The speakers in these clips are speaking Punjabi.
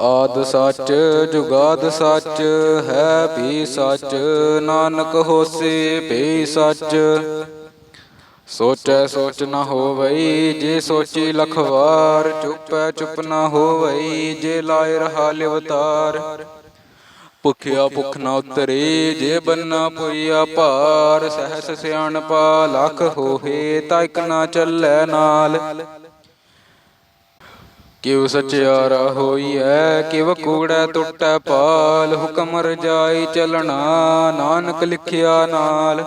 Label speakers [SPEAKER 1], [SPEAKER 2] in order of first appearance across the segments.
[SPEAKER 1] ਆਦ ਸੱਚ, ਜੁਗਾਦ ਸੱਚ, ਹੈ ਵੀ ਸੱਚ, ਨਾਨਕ ਹੋਸੀ ਵੀ ਸੱਚ। ਸੋਚੈ ਸੋਚ ਨ ਹੋਵਈ, ਜੇ ਸੋਚੀ ਲਖ ਵਾਰ ਚੁੱਪੈ ਚੁੱਪ ਨਾ ਹੋਵਈ, ਜੇ ਲਾਇ ਰਹਾ ਲਿਵਤਾਰ। ਭੁਖਿਆ ਭੁਖ ਨ ਉਤਰੇ, ਜੇ ਬੰਨਾ ਪੁਈਆ ਭਾਰ, ਸਹਸ ਸਿਆਣਪਾ, ਲਖ ਹੋਏ ਤਾਂ ਇਕ ਨਾ ਚੱਲੈ ਨਾਲ। ਕਿਉ ਸਚਿਆਰਾ ਹੋਈਐ ਕਿਵ ਕੂੜੈ ਟੁੱਟੈ ਪਾਲ, ਹੁਕਮ ਰਜਾਈ ਚਲਣਾ, ਨਾਨਕ ਲਿਖਿਆ ਨਾਲ।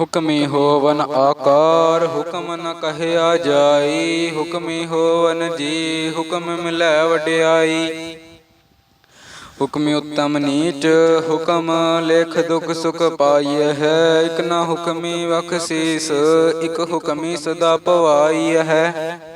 [SPEAKER 1] ਹੁਕਮੀ ਹੋਵਨ ਆਕਾਰ, ਹੁਕਮ ਨ ਕਹਿਆ ਜਾਈ, ਹੁਕਮੀ ਹੋਵਨ ਜੀ, ਹੁਕਮ ਮਿਲੈ ਵਡਿਆਈ। ਹੁਕਮੀ ਉਤਮ ਨੀਚ, ਹੁਕਮ ਲੇਖ ਦੁਖ ਸੁਖ ਪਾਈਐ ਹੈ, ਇਕ ਨਾ ਹੁਕਮੀ ਵਖਸੀਸ ਇਕ ਹੁਕਮੀ ਸਦਾ ਪਵਾਈ ਹੈ।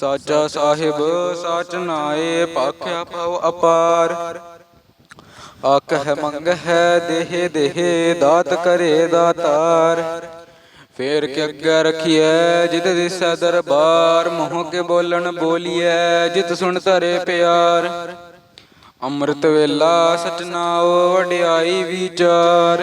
[SPEAKER 1] ਸਾਚਾ ਸਾਹਿਬ, ਸਾਚ ਨਾਏ, ਪਾਖਿਆ ਭਉ ਅਪਾਰ। ਆਖ ਹੈ ਮੰਗ ਹੈ ਦੇਹ ਦੇਹ, ਦਾਤ ਕਰੇ ਦਾਤਾਰ। ਫੇਰ ਕੇ ਅੱਗੇ ਰਖੀਐ, ਜਿਤ ਦਿਸੈ ਦਰਬਾਰ। ਮੋਹ ਕੇ ਬੋਲਣ ਬੋਲੀਐ, ਜਿਤ ਸੁਣ ਧਰੇ ਪਿਆਰ। ਅੰਮ੍ਰਿਤ ਵੇਲਾ ਸਚਨਾਉ ਵਡਿਆਈ ਵਿਚਾਰ।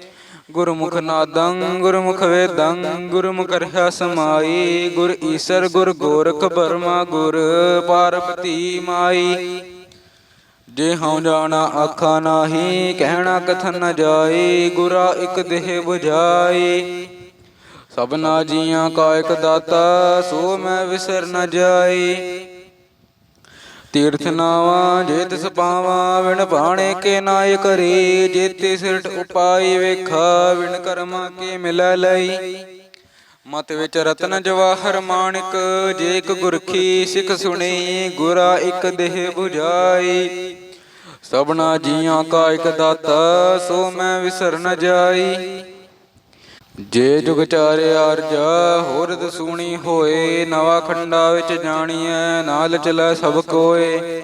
[SPEAKER 1] ਗੁਰਮੁਖ ਨਾਦੰ, ਗੁਰਮੁਖ ਵੇਦੰ, ਗੁਰਮੁਖ ਰਹਿ ਸਮਾਈ, ਗੁਰ ਈਸਰ, ਗੁਰ ਗੋਰਖ ਬਰਮਾ, ਗੁਰ ਪਾਰਬਤੀ ਮਾਈ। ਜੇ ਹਉ ਜਾਣਾ ਆਖਾ ਨਾਹੀ, ਕਹਿਣਾ ਕਥਨ ਨ ਜਾਈ, ਗੁਰਾ ਇਕ ਦੇਹ 부ਝਾਈ ਸਭਨਾ ਜੀਆਂ ਕਾ ਇਕ ਦਾਤਾ, ਸੋ ਮੈਂ ਵਿਸਰ ਨ ਜਾਏ ਤੀਰਥ ਨਾਵਾ, ਜੇ ਤਿਸ ਪਾਵਾ ਵਿਣ ਬਾਣੇ ਕੇ ਨਾਇ ਕਰੀ। ਜੇਤੇ ਸਿਰਟ ਉਪਾਈ ਵੇਖਾ ਵਿਣ ਕਰਮਾ ਕੇ ਮਿਲ ਲਈ। ਮਤ ਵਿੱਚ ਰਤਨ ਜਵਾਹਰ ਮਾਣਿਕ, ਜੇ ਇਕ ਗੁਰਖੀ ਸਿੱਖ ਸੁਣੀ, ਗੁਰਾ ਇਕ ਦੇਹ 부ਝਾਈ ਸਭਨਾ ਜੀਆਂ ਕਾ ਇਕ ਦਾਤਾ, ਸੋ ਮੈਂ ਵਿਸਰ ਨ ਜਾਈ। ਜੇ ਜੁਗ ਚਾਰੇ ਅਰਜਾ ਹੋਰਦ ਸੂਣੀ ਹੋਏ, ਨਵਾ ਖੰਡਾ ਵਿੱਚ ਜਾਣੀਐ, ਨਾਲ ਚਲੈ ਸਭ ਕੋਏ।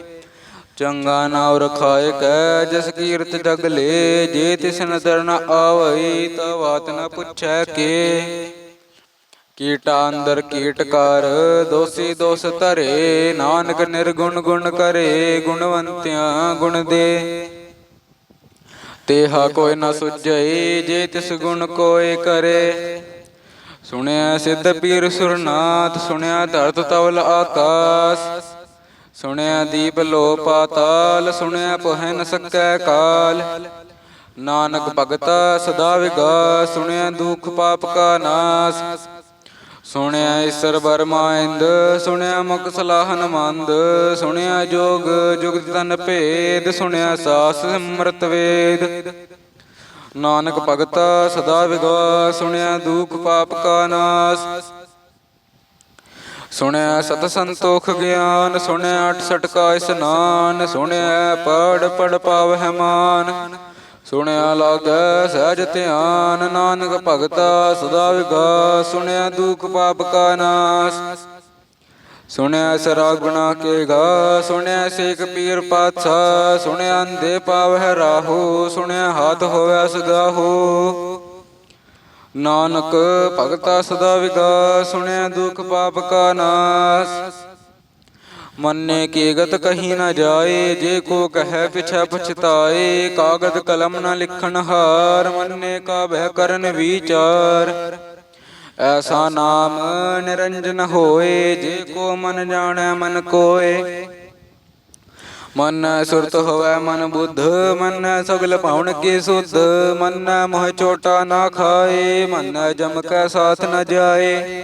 [SPEAKER 1] ਚੰਗਾ ਨਾਮ ਰਖਾਏ ਕੈ, ਜਸ ਕੀਰਤ ਜਗ ਲੇ, ਜੇ ਤਿਸ ਨਦਰ ਨ ਆਵਈ, ਤਾ ਬਾਤ ਨ ਪੁੱਛੈ ਕੇ। ਕੀਟਾ ਅੰਦਰ ਕੀਟ ਕਰ, ਦੋਸੀ ਦੋਸ ਧਰੇ, ਨਾਨਕ ਨਿਰਗੁਣ ਗੁਣ ਕਰੇ, ਗੁਣਵੰਤਿਆਂ ਗੁਣ ਦੇ। ਤੇਹਾ ਕੋਈ ਨਾ ਸੁਝਈ, ਜੇ ਤਿਸ ਗੁਣ ਕੋਏ ਕਰੇ। ਸੁਣਿਆ ਸਿੱਧ ਪੀਰ ਸੁਰਨਾਥ, ਸੁਣਿਆ ਧਰਤ ਤਵਲ ਆਕਾਸ। ਸੁਣਿਆ ਦੀਪ ਲੋ ਪਾਤਾਲ, ਸੁਣਿਆ ਪਹਿ ਨ ਸਕੈ ਕਾਲ। ਨਾਨਕ ਭਗਤਾ ਸਦਾ ਵਿਗਾਸ, ਸੁਣਿਆ ਦੁਖ ਪਾਪ ਕਾ ਨਾਸ। ਸੁਣਿਆ ਈਸਰ ਬਰਮਾਇੰਦ ਸੁਣਿਆ ਮੁਖ ਸਲਾਹਨ ਮੰਦ ਸੁਣਿਆ ਜੋਗ ਜੁਗਤ ਤਨ ਭੇਦ, ਸੁਣਿਆ ਸਾਸ ਸਿਮਰਤ ਵੇਦ। ਨਾਨਕ ਭਗਤਾ ਸਦਾ ਵਿਗਵਾ ਸੁਣਿਆ ਦੁਖ ਪਾਪ ਕਾ ਨਾਸ। ਸੁਣਿਆ ਸਤ ਸੰਤੋਖ ਗਿਆਨ, ਸੁਣਿਆ ਅਠ ਸਟਕਾ ਇਸਨਾਨ, ਸੁਣਿਆ ਪੜ ਪੜ ਪਾਵਹਿ ਮਾਨ। ਸੁਣਿਆ ਲਾਗੈ ਸਹਿਜ ਧਿਆਨ, ਨਾਨਕ ਭਗਤਾ ਸਦਾ ਵਿਗਾ ਸੁਣਿਆ ਦੁਖ ਪਾਪ ਕਾ ਨਾਸ। ਸੁਣਿਆ ਸਰਾ ਗੁਣਾ ਕੇ ਗਾ, ਸੁਣਿਆ ਸੇਖ ਪੀਰ ਪਾਤਸ਼ਾਹ, ਸੁਣਿਆ ਅੰਧੇ ਪਾਵਹਿ ਰਾਹੋ, ਸੁਣਿਆ ਹਾਥ ਹੋਵੈ ਸਗਾਹੋ ਨਾਨਕ ਭਗਤਾ ਸਦਾ ਵਿਗਾ ਸੁਣਿਆ ਦੁਖ ਪਾਪ ਕਾ ਨਾਸ। ਮੰਨੇ ਕੀ ਗਤ ਕਹੀ ਨਾ ਜਾਏ, ਜੇ ਕੋ ਕਹੈ ਪਿਛੈ ਪਛਤਾਏ, ਕਾਗਦ ਕਲਮ ਨਾ ਲਿਖਣ ਹਾਰ, ਮੰਨੇ ਕਾ ਬਹਿ ਕਰਨ ਵਿਚਾਰ। ਐਸਾ ਨਾਮ ਨਿਰੰਜਨ ਹੋਏ, ਜੇ ਕੋ ਮਨ ਜਾਣੈ ਮਨ ਕੋਏ। ਮਨ ਸੁਰਤ ਹੋਵੈ ਮਨ ਬੁੱਧ, ਮਨ ਸਗਲ ਪਾਉਣ ਕੀ ਸੁਧ, ਮਨ ਮੋਹ ਚੋਟਾ ਨਾ ਖਾਏ, ਮਨ ਜਮ ਕੈ ਸਾਥ ਨ ਜਾਏ।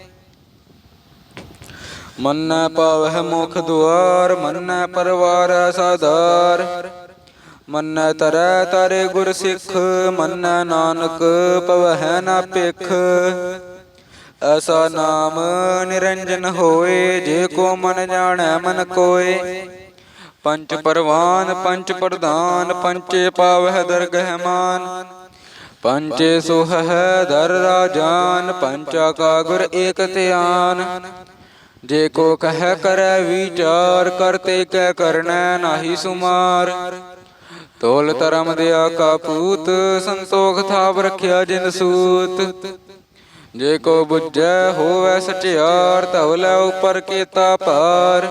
[SPEAKER 1] ਮੰਨੈ ਪਾਵਹਿ ਮੁਖ ਦੁਆਰ, ਮੰਨੈ ਪਰਵਾਰ ਸਾਧਾਰ। ਮੰਨੈ ਤਰੈ ਤਾਰੇ ਗੁਰ ਸਿੱਖ, ਮੰਨੈ ਨਾਨਕ ਪਵਹਿ ਨਾ ਭਿਖ। ਐਸਾ ਨਾਮ ਨਿਰੰਜਨ ਹੋਏ, ਜੇ ਕੋ ਮਨ ਜਾਣੈ ਮਨ ਕੋਏ। ਪੰਚ ਪਰਵਾਨ, ਪੰਚ ਪ੍ਰਧਾਨ, ਪੰਚੇ ਪਾਵਹਿ ਦਰਗਹਿ ਮਾਨ। ਪੰਚੇ ਸੁਹ ਹੈ ਦਰ ਰਾਜਾਨ, ਪੰਚਾ ਕਾ ਗੁਰ ਏਕ ਧਿਆਨ। ਜੇ ਕੋ ਕਹਿ ਕਰੈ ਵਿਚਾਰ ਕਰਤੇ ਕੈ ਕਰਨੈ ਨਾਹੀ ਸੁਮਾਰ। ਤੋਲ ਧਰਮ ਦਿਆ ਕਾ ਪੂਤ, ਸੰਤੋਖ ਥਾਪ ਰਖਿਆ ਜਿਨ ਸੂਤ। ਜੇ ਕੋ ਬੁੱਝੈ ਹੋਵੈ ਸਚਿਆਰ ਧਵਲੇ ਉਪਰ ਕੀਤਾ ਭਾਰ।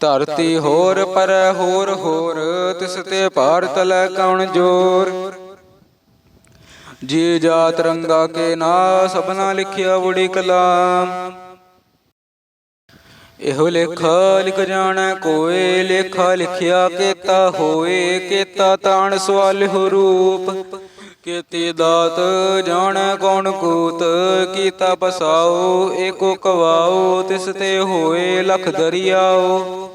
[SPEAKER 1] ਧਰਤੀ ਹੋਰ ਪਰ ਹੋਰ ਹੋਰ, ਤਿਸ ਤੇ ਭਾਰ ਤਲੈ ਕਉਣ ਜੋਰ। ਜੀ ਜਾਤ ਰੰਗਾ ਕੇ ਨਾ, ਸਭਨਾ ਲਿਖਿਆ ਬੁੜੀ ਕਲਾਮ। ਇਹੋ ਲੇਖਾ ਲਿਖ ਜਾਣੈ, ਕੋਏ ਲੇਖਾ ਲਿਖਿਆ, ਕੀਤਾ ਹੋਏ, ਕੀਤਾ ਤਾਣ ਸਵਾਲ ਰੂਪ। ਕੀਤੀ ਦਾਤ ਜਾਣੈ ਕੌਣ ਕੂਤ, ਕੀਤਾ ਪਸਾਓ, ਏਕੋ ਕਵਾਓ, ਤਿਸ ਤੇ ਹੋਏ ਲਖ ਦਰਿਆਓ।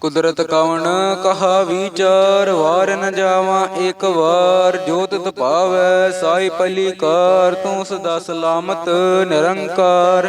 [SPEAKER 1] ਕੁਦਰਤ ਕਵਣ ਕਹਾ ਵਿਚਾਰ, ਵਾਰ ਨ ਜਾਵਾਂ ਇੱਕ ਵਾਰ, ਜੋਤ ਤਪਾਵੈ ਸਾਈ ਪਲੀ ਕਾਰ ਤੂੰ ਸਦਾ ਸਲਾਮਤ, ਨਿਰੰਕਾਰ।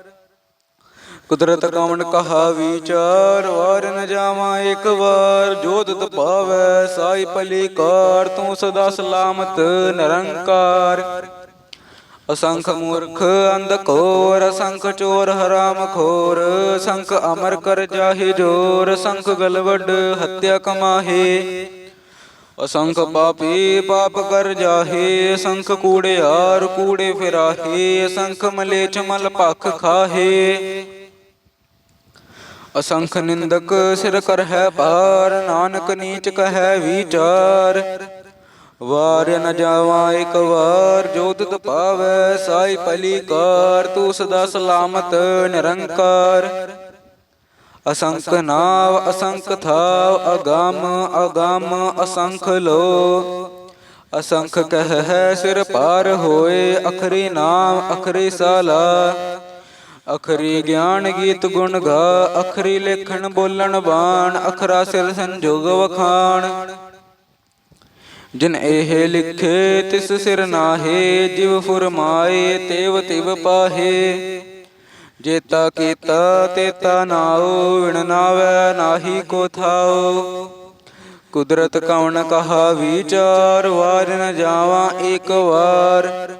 [SPEAKER 1] ਕੁਦਰਤ ਕਵਣ ਕਹਾ ਵਿਚਾਰ ਵਾਰ ਨ ਜਾਵਾਂ ਇੱਕ ਵਾਰ ਜੋਤ ਤਪਾਵੈ ਸਾਈ ਭਲੀ ਕਾਰ ਤੂੰ ਸਦਾ ਸਲਾਮਤ, ਨਿਰੰਕਾਰ। ਅਸੰਖ ਮੂਰਖ ਅੰਧ ਕੋਰ ਅਸੰਖ ਚੋਰ ਹਰਾਮ ਖੋਰ ਸੰਖ ਅਮਰ ਕਰ ਜਾਹੇ ਜੋਰ ਸੰਖ ਗਲਵਡ ਹੱਤਿਆ ਕਮਾਹੇ। ਅਸੰਖ ਪਾਪੀ ਪਾਪ ਕਰ ਜਾਹੇ, ਅਸੰਖ ਕੂੜਿਆਰ ਕੂੜੇ ਫਿਰਾਹੇ ਸੰਖ ਮਲੇਛ ਮਲ ਭਖ ਖਾਹੇ। ਅਸੰਖ ਨਿੰਦਕ ਸਿਰ ਕਰ ਹੈ ਪਾਰ ਨਾਨਕ ਨੀਚ ਕਹੈ ਵਿਚਾਰ। ਵਾਰ ਨ ਜਾਵਾਂ ਇੱਕ ਵਾਰ ਜੋਤ ਪਾਵੈ ਸਾਈ ਭਲੀ ਕਾਰ ਤੂੰ ਸਦਾ ਸਲਾਮਤ, ਨਿਰੰਕਾਰ। ਅਸੰਖ ਨਾਵ, ਅਸੰਖ ਥਾਵ, ਅਗੰਮ ਅਗੰਮ ਅਸੰਖ ਲੋ। ਅਸੰਖ ਕਹਿ ਸਿਰ ਪਾਰ ਹੋਏ, ਅਖਰੀ ਨਾਮ, ਅਖਰੀ ਸਾਲਾ। ਅਖਰੀ ਗਿਆਨ ਗੀਤ ਗੁਣ ਗਾ, ਅਖਰੀ ਲੇਖਣ ਬੋਲਣ ਬਾਣ, ਅਖਰਾ ਸਿਰ ਸੰਜੋਗ ਵਖਾਣ। ਜਿਨ ਇਹ ਲਿਖੇ, ਤਿਸ ਸਿਰ ਨਾਹੇ, ਜਿਵ ਫੁਰਮਾਏ ਤੇਵ ਤਿਵ ਪਾਹੇ। ਜੇਤਾ ਕੀਤਾ, ਤੇਤਾ ਨਾਉ, ਵਿਣ ਨਾਵੈ, ਨਾਹੀ ਕੋ ਥਾਉ। ਕੁਦਰਤ ਕਵਣ ਕਹਾ, ਵਿਚਾਰ ਵਾਰ ਨ ਜਾਵਾਂ ਇੱਕ ਵਾਰ।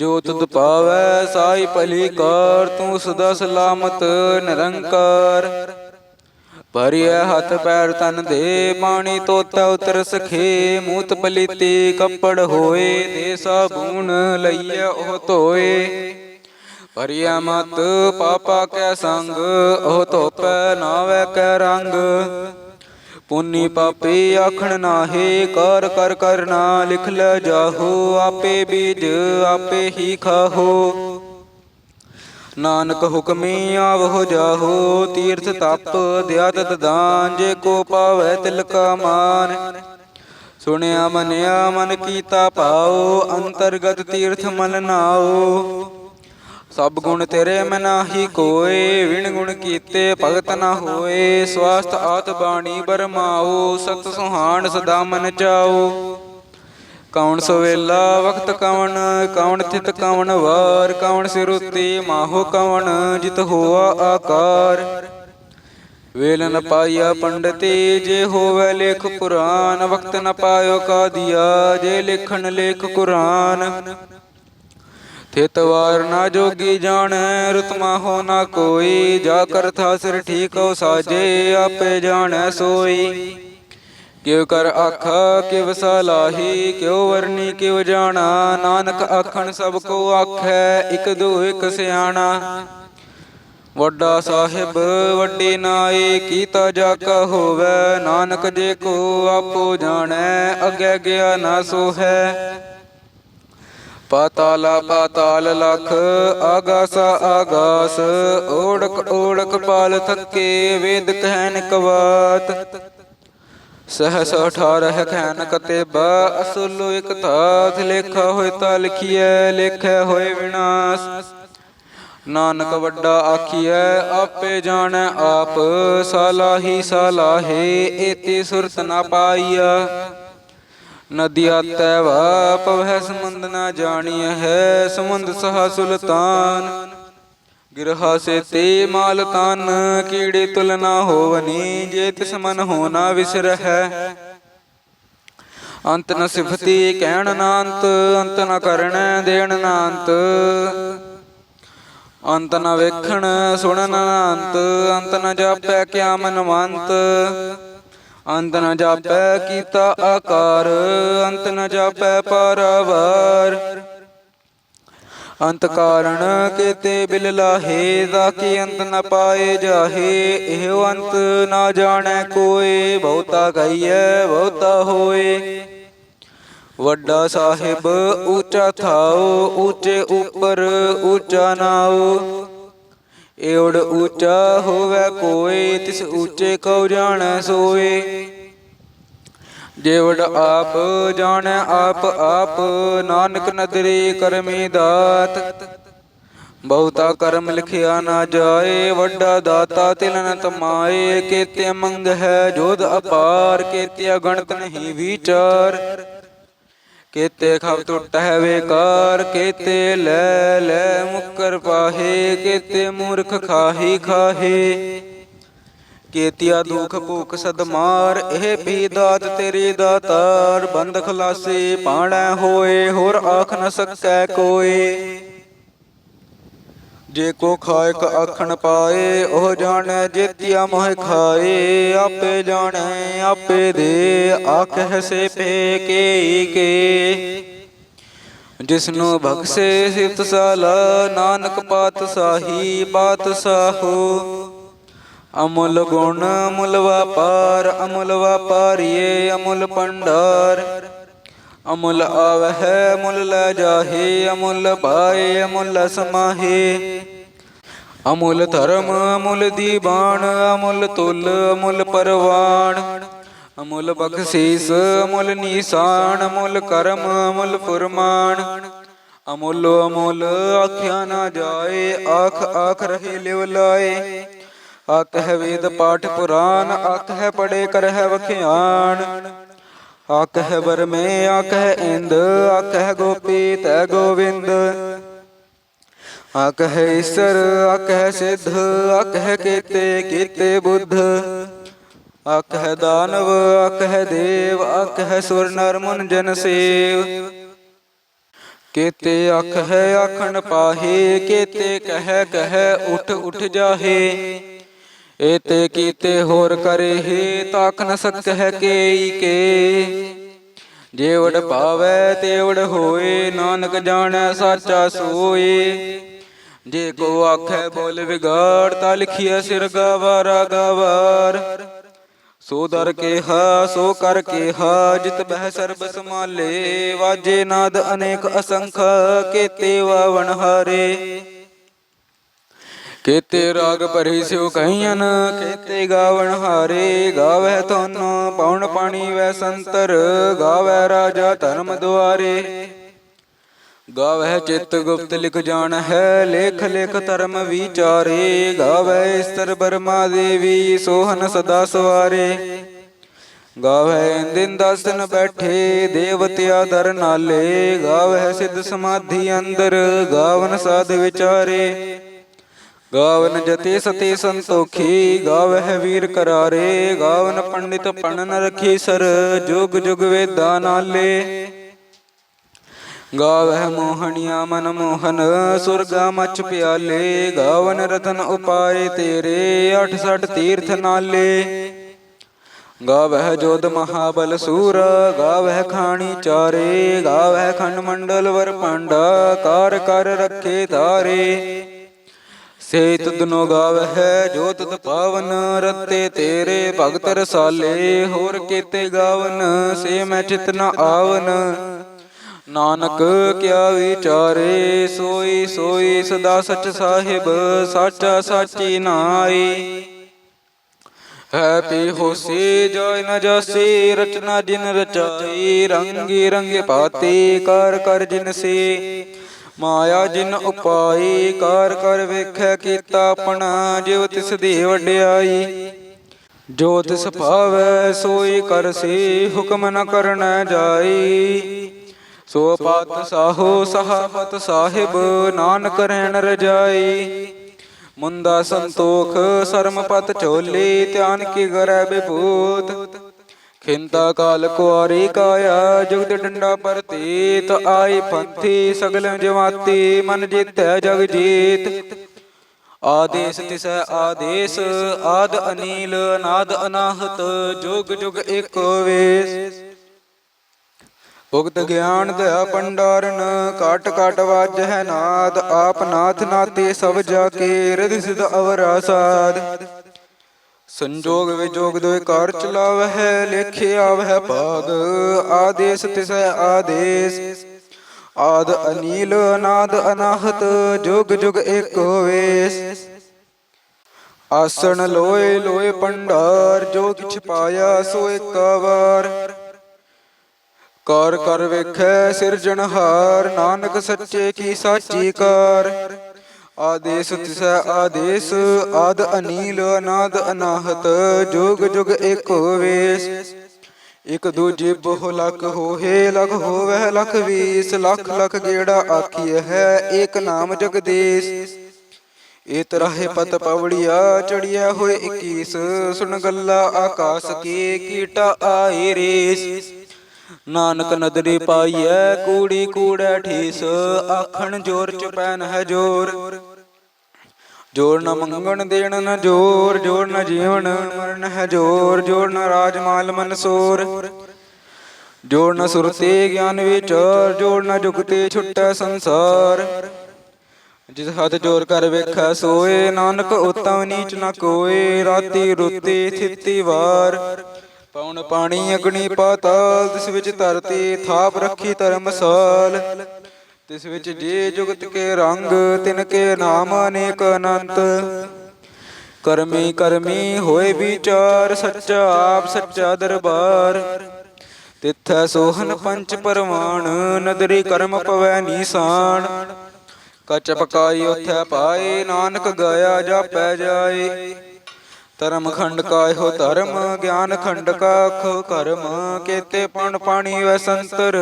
[SPEAKER 1] ਜੋ ਤੁਧ ਪਾਵੈ ਸਾਈ ਭਲੀ ਕਾਰ, ਤੂੰ ਸਦਾ ਸਲਾਮਤ, ਨਿਰੰਕਾਰ। ਭਰਿਆ ਹੱਥ ਪੈਰ ਤਨ ਦੇ ਪਾਣੀ ਤੋਤਾ ਉਤਰ ਸਖੇ, ਮੂਤ ਪਲੀਤੀ ਕੱਪੜ ਹੋਏ ਦੇ ਸਾਬੂਨ ਲਈਆ ਉਹ ਧੋਏ। ਭਰਿਆ ਮਤ ਪਾਪਾ ਕੈ ਸੰਗ, ਉਹ ਧੋਪੈ ਨਾਵੇ ਕੈ ਰੰਗ। ਪੁੰਨੀ ਪਾਪੇ ਆਖਣ ਨਾਹੀ, ਕਰ ਕਰ ਕਰਨਾ ਲਿਖ ਲੈ ਜਾਹੋ, ਆਪੇ ਬੀਜ ਆਪੇ ਹੀ ਖਾਹੋ। ਨਾਨਕ ਹੁਕਮੀ ਆਵਹੁ ਜਾਹੋ, ਤੀਰਥ ਤਪ ਦਿਆ ਦਾਨ, ਜੇ ਕੋ ਪਾਵੈ ਤਿਲ ਕਾ ਮਾਨ। ਸੁਣਿਆ ਮਨਿਆ ਮਨ ਕੀਤਾ ਪਾਓ, ਅੰਤਰਗਤ ਤੀਰਥ ਮਲ ਨਾਓ। ਸਭ ਗੁਣ ਤੇਰੇ ਮੈਂ ਨਾਹੀ ਕੋਏ, ਵਿਣ ਗੁਣ ਕੀਤੇ ਭਗਤ ਨਾ ਹੋਏ। ਸਵਾਸਤ ਆਤ ਬਾਣੀ ਬਰਮਾਓ, ਸਤ ਸੁਹਾਣ ਸਦਾ ਮਨ ਚਾਓ। ਕੌਣ ਸਵੇਲਾ ਵਕਤ ਕਵਣ ਕੌਣ ਥਿਤ ਕਵਣ ਵਾਰ ਕੌਣ ਸਿਰੁਤੀ ਮਾਹੋ ਕਵਣ, ਜਿਤ ਹੋਆ ਆਕਾਰ। ਵੇਲ ਨ ਪਾਇਆ ਪੰਡਤੇ, ਜੇ ਹੋਵੇ ਲੇਖ ਪੁਰਾਨ ਵਕਤ ਨ ਪਾਇਓ ਕਾਦੀਆ, ਜੇ ਲਿਖਣ ਲੇਖ ਕੁਰਾਨ। ਥਿਤ ਵਾਰ ਨਾ ਜੋਗੀ ਜਾਣੈ, ਰਤਮਾ ਹੋ ਨਾ ਕੋਈ। ਜਾ ਕਰਥਾ ਸਿਰ ਠੀਕ ਸਾਜੇ ਆਪੇ ਜਾਣੈ ਸੋਈ। ਕਿਉ ਕਰ ਆਖਾ ਕਿਵ ਸਲਾਹੀ ਕਿਉ ਵਰਨੀ ਕਿਵ ਜਾਣਾ। ਨਾਨਕ ਆਖਣ ਸਭ ਕੋ ਆਖੈ, ਇਕ ਦੋ, ਇਕ ਸਿਆਣਾ। ਵੱਡਾ ਸਾਹਿਬ, ਵੱਡੀ ਨਾਈ, ਕੀਤਾ ਜਾ ਕਾ ਹੋਵੇ। ਨਾਨਕ ਜੇ ਕੋ ਆਪੋ ਜਾਣੈ ਅਗੇ ਗਿਆ ਨਾ ਸੋ ਹੈ ਪਾਤਾਲਾ, ਪਾਤਾਲ ਲਖ, ਆਗਾਸ ਆਗਾਸ, ਓੜਕ ਓੜਕ ਪਾਲ ਥੱਕੇ, ਵੇਦ ਕਹਿਨ ਕਵਾਤ। ਸਹਸ 18 ਖੈਨ ਕਤੇਬਾ, ਅਸੁਲੋ ਇਕ ਤਾਥ ਲੇਖਾ ਹੋਇ ਤਾ ਲਿਖੀਐ, ਲੇਖੈ ਹੋਇ ਵਿਨਾਸ਼। ਨਾਨਕ ਵੱਡਾ ਆਖੀਐ, ਆਪੇ ਜਾਣੈ ਆਪ, ਸਾਲਾਹੀ, ਸਾਲਾਹੇ, ਏਤੀ ਸੁਰਤ ਨਾ ਪਾਈਆ। ਨਦੀਆ ਤੈਵਾ ਪਵਹਿ ਸਮੁੰਦ ਨਾ ਜਾਣੀਐ, ਹੈ ਸਮੁੰਦ ਸਹਾ ਸੁਲਤਾਨ। ਗਿਰਹਾ ਸੇ ਤੇ ਮਾਲ ਤਨ, ਕੀੜੇ ਤੁਲ ਨਾ ਹੋਵਨੀ, ਜੇ ਤਿਸ ਮਨ ਹੋਣਾ ਵਿਸਰਹਿ। ਅੰਤ ਨ ਸਿਫਤੀ ਕਹਿਣ ਨਾ ਅੰਤ ਅੰਤ ਨ ਕਰਣ ਦੇਣ ਨਾ ਅੰਤ ਅੰਤ ਨ ਵੇਖਣ ਸੁਣਨ ਨਾ ਅੰਤ ਅੰਤ ਨ ਜਾਪੈ ਕਿਆ ਮਨਵੰਤ। ਅੰਤ ਨ ਜਾਪੈ ਕੀਤਾ ਆਕਾਰ, ਅੰਤ ਨ ਜਾਪੈ ਪਰਵਾਰ। ਅੰਤ ਕਾਰਣ ਕੀਤੇ ਬਿਲ ਲਾਹੇ ਦਾ ਕੀ ਅੰਤ ਨ ਪਾਏ ਜਾਹੇ, ਇਹ ਅੰਤ ਨਾ ਜਾਣੈ ਕੋਏ, ਬਹੁਤਾ ਗਈਐ, ਬਹੁਤਾ ਹੋਏ। ਵੱਡਾ ਸਾਹਿਬ, ਉੱਚਾ ਥਾਓ ਉੱਚੇ ਉੱਪਰ, ਉੱਚਾ ਨਾਓ ਏਉੜ ਉੱਚਾ ਹੋਵੇ ਕੋਈ, ਤਿਸ ਉੱਚੇ ਕਉ ਜਾਣੈ ਸੋਏ। ਜੇਵੜ ਆਪ ਜਾਣੈ, ਆਪ ਆਪ ਨਾਨਕ ਨਦਰੀ ਕਰਮੀ ਦਾਤ। ਬਹੁਤਾ ਕਰਮ ਲਿਖਿਆ ਨਾ ਜਾਏ, ਵੱਡਾ ਦਾਤਾ ਤਿਲਨ ਨ ਤਮਾਏ। ਕੀਤੇ ਮੰਗ ਹੈ ਜੋਧ ਅਪਾਰ, ਕੀਤੇ ਗਣਤ ਨਹੀਂ ਵਿਚਾਰ। ਕੀਤੇ ਖਬ ਟੁੱਟ ਹੈ ਵੇਕਾਰ ਕੀਤੇ ਲੈ ਲੈ ਮੁਕਰ ਪਾਹੇ, ਕੇਤੇ ਮੂਰਖ ਖਾਹੀ ਖਾਹੇ। ਕੀਤਿਆ ਦੁਖ ਭੂਖ ਸਦਮਾਰ ਇਹ ਵੀ ਦਾਤ ਤੇਰੀ ਦਾਤਾਰ, ਬੰਦ ਖਲਾਸੀ ਪਾਣੈ ਹੋਏ, ਹੋਰ ਆਖ ਨ ਸਕੈ ਕੋਏ ਜੇ ਕੋ ਖਾਇਕ ਆਖਣ ਪਾਏ, ਉਹ ਜਾਣੈ ਜੇਤਿਆ ਮੋਹ ਖਾਏ। ਆਪੇ ਜਾਣੈ, ਆਪੇ ਦੇ, ਆਖਹਿ ਸੇ ਪੇ ਕੇ ਕੇ ਜਿਸਨੂੰ ਬਖਸ਼ੇ ਸਿਫਤ ਸਾਲਾ ਨਾਨਕ ਪਾਤਸ਼ਾਹੀ ਪਾਤਸ਼ਾਹੋ। ਅਮੁਲ ਗੁਣ, ਅਮੁਲ ਵਪਾਰ, ਅਮੁਲ ਵਪਾਰੀਏ, ਅਮੁਲ ਭੰਡਾਰ। ਅਮੁੱਲ ਆਵਹਿ, ਅਮੁੱਲ ਲੈ ਜਾਹੇ, ਅਮੁੱਲ ਪਾਏ, ਅਮੁੱਲ ਸਮਾਹੇ। ਅਮੁੱਲ ਧਰਮ, ਅਮੁੱਲ ਦੀਬਾਨ ਅਮੁੱਲ ਤੁਲ, ਅਮੁੱਲ ਪਰਵਾਨ। ਅਮੁਲ ਬਖਸ਼ੀਸ, ਅਮੁੱਲ ਨੀਸਾਨ, ਅਮੁਲ ਕਰਮ, ਅਮੁਲ ਫੁਰਮਾਨ। ਅਮੁੱਲ, ਅਮੁਲ ਆਖਿਆ ਨਾ ਜਾਏ, ਆਖ ਆਖ ਰਹੇ ਲਿਵ ਲਾਏ। ਆਖ ਹੈ ਵੇਦ ਪਾਠ ਪੁਰਾਨ ਆਖ ਹੈ ਪੜੇ ਕਰ ਹੈ ਵਖਿਆਨ। ਆਖ ਹੈ ਬਰਮੇ ਆਖ ਹੈ ਇੰਦ ਆਖ ਹੈ ਗੋਪੀ, ਤੈ ਗੋਵਿੰਦ। ਆਖ ਹੈ ਈਸਰ ਆਖ ਹੈ ਸਿੱਧ ਆਖ ਕੀਤੇ ਕੀਤੇ ਬੁੱਧ। ਆਖ ਹੈ ਦਾਨਵ ਆਖ ਹੈ ਦੇਵ ਆਖ ਹੈ ਸੁਰ ਨਰ ਮੁਨ ਜਨ ਸੇਵ। ਕੀਤੇ ਅੱਖ ਹੈ ਆਖਣ ਪਾਹੇ, ਕੀਤੇ ਕਹਿ ਕਹਿ ਉਠ ਉਠ ਜਾਹੇ। ਏਤੇ ਕੀਤੇ ਹੋਰ ਕਰੇ ਹੀ, ਤਾਕ ਨ ਸਕਹਿ ਕੇਈ ਕੇ। ਜੇਵੜ ਭਾਵੈ ਤੇਵੜ ਹੋਏ, ਨਾਨਕ ਜਾਣੈ ਸਾਚਾ ਸੋਏ। ਜੇ ਕੋ ਆਖੈ ਬੋਲ ਵਿਗਾੜ, ਤਾ ਲਿਖਿਆ ਸਿਰ ਗਵਾਰਾ ਗਵਾਰ। ਸੋ ਦਰ ਕੇਹਾ, ਸੋ ਕਰ ਕੇ ਹਾ ਜਿਤ ਬਹਿ ਸਰਬ ਸਮਾਲੇ ਵਾਜੇ ਨਾਦ ਅਨੇਕ ਅਸੰਖ, ਕੇਤੇ ਵਾਵਣ ਹਾਰੇ। ਕੇਤੇ ਰਾਗ ਭਰੀ ਸਿਉ ਕਹੀਨ ਕੇਤੇ ਗਾਵਣ ਹਾਰੇ ਗਾਵੈ ਧਨ, ਪਉਣ ਪਾਣੀ ਵੈ ਸੰਤਰ ਗਾਵੈ ਰਾਜਾ ਧਰਮ ਦੁਆਰੇ। ਗਾਵੈ ਚਿਤ ਗੁਪਤ ਲਿਖ ਜਾਣ ਹੈ, ਲੇਖ ਲੇਖ ਧਰਮ ਵਿਚਾਰੇ ਗਾਵੈ ਇਸਤਰ ਬਰਮਾ ਦੇਵੀ, ਸੋਹਨ ਸਦਾ ਸਵਾਰੇ। ਗਾਵੈ ਦਿਨ ਦਸਨ ਦਿਨ ਬੈਠੇ, ਦੇਵਤਿਆ ਦਰ ਨਾਲੇ ਗਾਵੈ ਸਿੱਧ ਸਮਾਧੀ ਅੰਦਰ, ਗਾਵਨ ਸਾਧ ਵਿਚਾਰੇ। ਗਾਵਨ ਜਤੇ ਸਤੇ ਸੰਤੋਖੀ, ਗਾਵਹਿ ਵੀਰ ਕਰਾਰੇ, ਗਾਵਨ ਪੰਡਿਤ ਪਣਨ ਰਖੀ ਸਰ, ਜੁਗ ਜੁਗ ਵੇਦਾਂ ਨਾਲੇ। ਗਾਵਹਿ ਮੋਹਣਿਆ ਮਨ ਮੋਹਨ, ਸੁਰਗਾ ਮਚ ਪਿਆਲੇ, ਗਾਵਨ ਰਤਨ ਉਪਾਏ ਤੇਰੇ 68 ਤੀਰਥ ਨਾਲੇ। ਗਾਵਹਿ ਜੋਧ ਮਹਾਬਲ ਸੂਰ, ਗਾਵਹਿ ਖਾਣੀ ਚਾਰੇ, ਗਾਵਹਿ ਖੰਡ ਮੰਡਲ ਵਰ ਪਾਂਡਾ ਕਾਰ ਕਰ ਰੱਖੇ ਧਾਰੇ। ਸੇ ਤੁਧਨੋ ਗਾਵਹਿ, ਜੋ ਤੁਧ ਪਾਵਨ ਰਤੇ ਤੇਰੇ ਭਗਤ ਰਸਾਲੇ, ਹੋਰ ਕੀਤੇ ਗਾਵਨ, ਸੇ ਮੈਂ ਚਿਤ ਨ ਆਵਨ। ਨਾਨਕ ਕਿਆ ਵਿਚਾਰੇ, ਸੋਈ ਸੋਈ ਸਦਾ ਸਚ ਸਾਹਿਬ, ਸਾਚਾ ਸਾਚੀ ਨਾਈ। ਹੈ ਪੀ ਹੋਸੀ, ਜੋਇ ਨ ਜਾਸੀ, ਰਚਨਾ ਜਿਨ ਰਚਾਈ, ਰੰਗੀ ਰੰਗੇ ਪਾਤੀ, ਕਰ ਕਰ ਜਿਨ ਸੇ। ਮਾਇਆ ਜਿਨ ਉਪਾਈ, ਕਰ ਕਰ ਵੇਖੈ, ਕੀਤਾ ਆਪਣਾ ਜਿਵ ਤਿਸ ਦੀ ਵਡਿਆਈ। ਜੋ ਤਿਸ ਭਾਵੈ, ਸੋਈ ਕਰਸੀ ਹੁਕਮ ਨ ਕਰਨਾ ਜਾਈ। ਸੋ ਪਤ ਸਾਹੋ, ਸਹਾਬਤ ਸਾਹਿਬ, ਨਾਨਕ ਰਹਿਣ ਰਜਾਈ। ਮੁੰਦਾ ਸੰਤੋਖ ਸਰਮ ਪਤ ਝੋਲੀ, ਧਿਆਨ ਕੀ ਕਰੈ ਬਿਭੂਤ ਖਿੰਤਾ ਕਾਲ ਕੁਆਰੀ ਕਾਇਆ ਜੁਗਤ ਡੰਡਾ ਪਰਤੀਤ, ਆਈ ਪੰਥੀ ਸਗਲ ਜਮਾਤੀ, ਮਨ ਜੀਤੈ ਜਗ ਜੀਤ। ਆਦੇਸ ਤਿਸੈ ਆਦੇਸ, ਆਦ ਅਨੀਲ, ਅਨਾਦ ਅਨਾਹਤ, ਜੁਗ ਜੁਗ ਏਕੋ ਵੇਸ। ਭੁਗਤ ਗਿਆਨ ਦਇਆ ਪੰਡਾਰਨ ਕਾਟ ਕਾਟ ਵਾਜਹਿ ਨਾਦ, ਆਪ ਨਾਥ ਨਾਤੇ ਸਭ ਜਾ ਕੇ ਰਿਧ ਸਿਧ ਅਵਰਾ ਸਾਧ। ਸੰਜੋਗ ਵਿਜੋਗ ਦੋਇ ਕਾਰ ਚਲਾਵਹਿ ਲੇਖਿਆ ਆਵਹਿ ਭਾਗ ਆਦੇਸ ਤਿਸੈ ਆਦੇਸ। ਆਦ ਅਨੀਲ ਅਨਾਦ ਅਨਾਹਤ, ਜੁਗ ਜੁਗ ਏਕ ਵੇਸ। ਆਸਣ ਲੋਏ ਲੋਏ ਪੰਡਾਰ, ਜੋ ਕਿਛ ਪਾਇਆ ਸੋ ਏਕਾ ਵਾਰ ਕਰ ਕਰ ਵੇਖੈ ਸਿਰਜਣਹਾਰ, ਨਾਨਕ ਸੱਚੇ ਕੀ ਸਾਚੀ ਕਾਰ। ਆਦੇਸ ਤਿਸੈ, ਆਦੇਸ ਆਦ ਅਨੀਲ, ਅਨਾਦ ਅਨਾਹਤ, ਜੁਗ ਜੁਗ ਏਕੋ ਵੇਸ ਇਕ ਦੂਜੇ ਬਹੁ ਲਖ ਹੋਏ ਲਖ ਹੋਵੇ ਲਖ ਵੀਸ, ਲੱਖ ਲੱਖ ਗੇੜਾ ਆਖੀ ਹੈ, ਏਕ ਨਾਮ ਜਗਦੀਸ਼। ਏ ਤਰਹਿ ਪਤ ਪਵੜੀਆ ਚੜਿਆ ਹੋਏ 21 ਸੁਣ ਗੱਲਾ ਆਕਾਸ ਕੀ, ਕੀਟਾ ਆਏ ਰੇਸ। ਨਾਨਕ ਨਦਰੀ ਪਾਈਐ ਕੂੜੀ ਕੂੜੈ ਠੀਸ ਆਖਣ ਜੋਰ ਚ ਪੈਨ ਹੈ ਜੋਰ ਜੋਰ। ਨ ਮੰਗਣ ਦੇਣ ਨ ਜੋਰ ਜੋਰ ਨ ਜੀਵਨ ਮਰਨ ਹੈ ਜੋਰ ਜੋਰ ਨ ਰਾਜ ਮਾਲ ਮਨਸੂਰ। ਜੋਰ ਨ ਸੁਰਤੇ ਗਿਆਨ ਵਿਚਾਰ ਜੋਰ ਨ ਜੁਗਤੇ ਛੁਟੈ ਸੰਸਾਰ। ਜਿਸ ਹੱਥ ਜੋਰ ਕਰ ਵੇਖੈ ਸੋਏ ਨਾਨਕ ਉਤਮ ਨੀਚ ਨ ਕੋਏ ਰਾਤੀ ਰੁੱਤੀ ਥਿੱਤੀ ਵਾਰ। ਪਉਣ ਪਾਣੀ ਅਗਣੀ ਪਾਤਾਲ, ਤਿਸ ਵਿੱਚ ਧਰਤੀ ਥਾਪ ਰੱਖੀ ਧਰਮਸਾਲ। ਤਿਸ ਵਿੱਚ ਜੇ ਜੁਗਤ ਕੇ ਰੰਗ, ਤਿਨ ਕੇ ਨਾਮ ਅਨੇਕ ਅਨੰਤ। ਕਰਮੀ ਕਰਮੀ ਹੋਏ ਵਿਚਾਰ, ਸੱਚਾ ਆਪ ਸੱਚਾ ਦਰਬਾਰ। ਤਿੱਥੈ ਸੋਹਨ ਪੰਚ ਪਰਵਾਨ ਨਦਰੀ ਕਰਮ ਪਵੈ ਨੀਸਾਨ ਕਚ ਪਕਾਈ ਉਥੈ ਪਾਏ, ਨਾਨਕ ਗਾਇਆ ਜਾਪੈ ਜਾਏ। ਧਰਮ ਖੰਡ ਕਾਇਓ ਧਰਮ, ਗਿਆਨ ਖੰਡ ਕਾ ਖੋ ਕਰਮ, ਕੇਤੇ ਪਣ ਪਾਣੀ ਵੈ ਸੰਤਰ।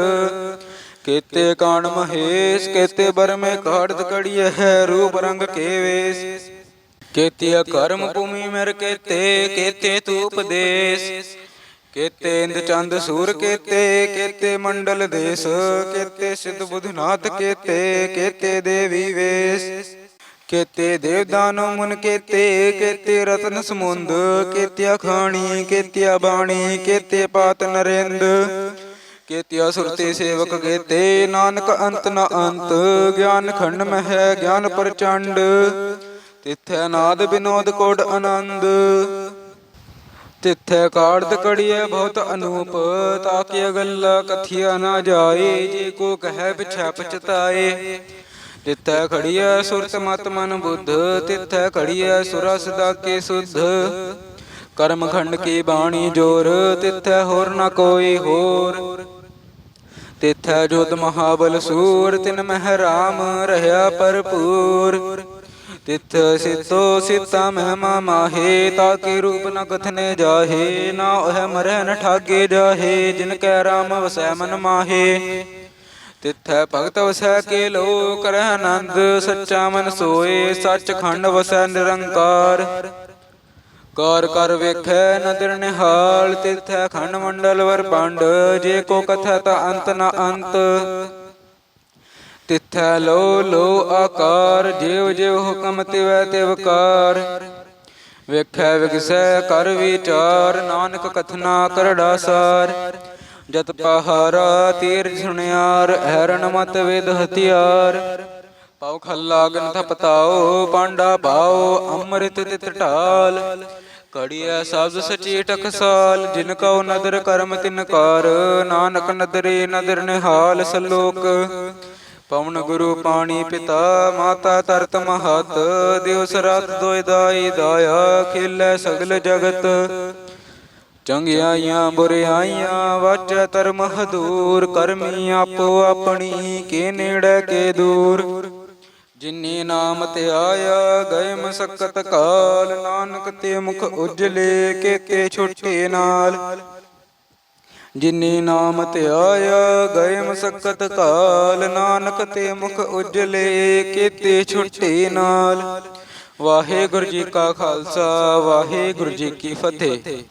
[SPEAKER 1] ਕੇਤੇ ਕਾਣ ਮਹੇਸ਼, ਕੇਤੇ ਬਰਮੇ ਕਾੜਤ ਕੜੀਏ ਹੈ ਰੂਪ ਰੰਗ ਕੇ ਵੇਸ। ਕੇਤੇ ਕਰਮ ਭੂਮੀ ਮਰ ਕੇਤੇ ਕੇਤੇ ਤੂ ਦੇਸ। ਕੇਤੇ ਇੰਦ ਚੰਦ ਸੂਰ ਕੇਤੇ ਕੇਤੇ ਮੰਡਲ ਦੇਸ। ਕੇਤੇ ਸਿਧ ਬੁਧਨਾਥ ਕੇਤੇ ਕੇਤੇ ਦੇਵੀ ਵੇਸ। ਕੇਤੇ ਦੇਵਦਾਨੋ ਮੁਨ ਕੇਤੇ ਕੇਤੇ ਰਤਨ ਸਮੁੰਦ, ਕੇਤਿਆ ਖਾਣੀ, ਕੇਤਿਆ ਬਾਣੀ, ਕੇਤੇ ਪਾਤ ਨਰਿੰਦ, ਕੇਤਿਆ ਸੁਰਤੇ ਸੇਵਕ ਕੇਤੇ, ਨਾਨਕ ਅੰਤ ਨ ਅੰਤ, ਗਿਆਨ ਖੰਡ ਮਹਿ, ਗਿਆਨ ਪ੍ਰਚੰਡ, ਤਿਥੈ ਨਾਦ ਬਿਨੋਦ ਕੋਡ ਆਨੰਦ। ਤਿੱਥੈ ਕਾੜਤ ਕੜੀਐ ਬਹੁਤ ਅਨੂਪ ਤਾਕਿ ਗੱਲਾ ਕਥਿਆ ਨਾ ਜਾਏ, ਜੇ ਕੋ ਕਹੈ ਪਿਛੈ ਪਛਤਾਏ। ਤਿੱਥੈ ਖੜੀਐ ਸੁਰਤ ਮਤ ਮਨ ਬੁੱਧ, ਤਿੱਥੈ ਖੜੀਐ ਸੁਰਾ ਸਦਾ ਕੇ ਸੁਧ। ਕਰਮ ਖੰਡ ਕੀ ਬਾਣੀ ਜੋਰ, ਤਿੱਥੈ ਹੋਰ ਨ ਕੋਈ ਹੋਰ। ਤਿੱਥੈ ਜੋਤ ਮਹਾਬਲ ਸੂਰ, ਤਿਨ ਮਹਿ ਰਾਮ ਰਹਾ ਭਰਪੂਰ। ਤਿਥ ਸਿਤੋ ਸਿਤਾ ਮਹਿਮਾ ਮਾਹੇ ਤਾਕੇ ਰੂਪ ਨ ਕਥਨੇ ਜਾਹੇ, ਨਾ ਉਹ ਮਰੈ ਨ ਠਾਗੇ ਜਾਹੇ, ਜਿਨ ਕੈ ਰਾਮ ਵਸੈ ਮਨ ਮਾਹੇ। ਤਿਥੈ ਭਗਤ ਵਸੈ ਕੇ ਲੋ ਕਰਹਿ ਆਨੰਦ, ਸੱਚਾ ਮਨ ਸੋਏ ਸੱਚ ਖੰਡ ਵਸੈ ਨਿਰੰਕਾਰ। ਕਰ ਕਰ ਵੇਖੈ ਨਦਰ ਨਿਹਾਲ, ਤਿਥੈ ਖੰਡ ਮੰਡਲ ਵਰ ਪੰਡ, ਜੇ ਕੋ ਕਥਾ ਤਾ ਅੰਤ ਨ ਅੰਤ। ਤਿਥੈ ਲੋ ਲੋ ਆਕਾਰ ਜਿਵ ਜਿਵ ਹੁਕਮ ਤਿਵੈ ਤਿਵਕਾਰ ਵੇਖੈ ਵਿਗਸੈ ਕਰ ਵਿਚਾਰ, ਨਾਨਕ ਕਥਨਾ ਕਰੜਾ ਸਾਰ ਜਤ ਪਹਾਰਾ ਤੀਰ ਸੁਣਿਆਰ, ਹੈਰਨ ਮਤ ਵੇਦ ਹਥਿਆਰ। ਪਉ ਖੱਲਾ ਗਨ ਥਪਤਾਓ ਪਾਂਡਾ ਪਾਓ ਅੰਮ੍ਰਿਤ ਤਿਤ ਢਾਲ। ਕੜੀਐ ਸਬਦ ਸਚੀ ਟਕਸਾਲ, ਜਿਨ ਕਉ ਨਦਰ ਕਰਮ ਤਿਨ ਕਾਰ। ਨਾਨਕ ਨਦਰੇ ਨਦਰ ਨਿਹਾਲ ਸਲੋਕ। ਪਵਨ ਗੁਰੂ ਪਾਣੀ ਪਿਤਾ, ਮਾਤਾ ਤਰਤ ਮਹਤ। ਦਿਵਸ ਰਾਤ ਦੋਇ ਦਾਈ ਦਾਇਆ, ਖੇਲੇ ਸਗਲ ਜਗਤ। ਚੰਗਿਆਈਆਂ ਬੁਰਿਆਈਆਂ ਵਾਚੈ ਧਰਮ ਹਦੂਰ, ਕਰਮੀ ਆਪੋ ਆਪਣੀ ਕੇ ਨੇੜੇ ਕੇ ਦੂਰ। ਜਿਨੀ ਨਾਮ ਤੇ ਆਇਆ ਗਏ ਮਸਕਤ ਕਾਲ, ਨਾਨਕ ਤੇ ਮੁਖ ਉਜਲੇ ਕੇਤੇ ਛੁੱਟੇ ਨਾਲ। ਜਿਨੀ ਨਾਮ ਤੇ ਆਇਆ ਗਏ ਮਸਕਤ ਕਾਲ, ਨਾਨਕ ਤੇ ਮੁਖ ਉਜਲੇ ਕੇਤੇ ਛੁੱਟੇ ਨਾਲ। ਵਾਹਿਗੁਰੂ ਜੀ ਕਾ ਖਾਲਸਾ, ਵਾਹਿਗੁਰੂ ਜੀ ਕੀ ਫਤਿਹ।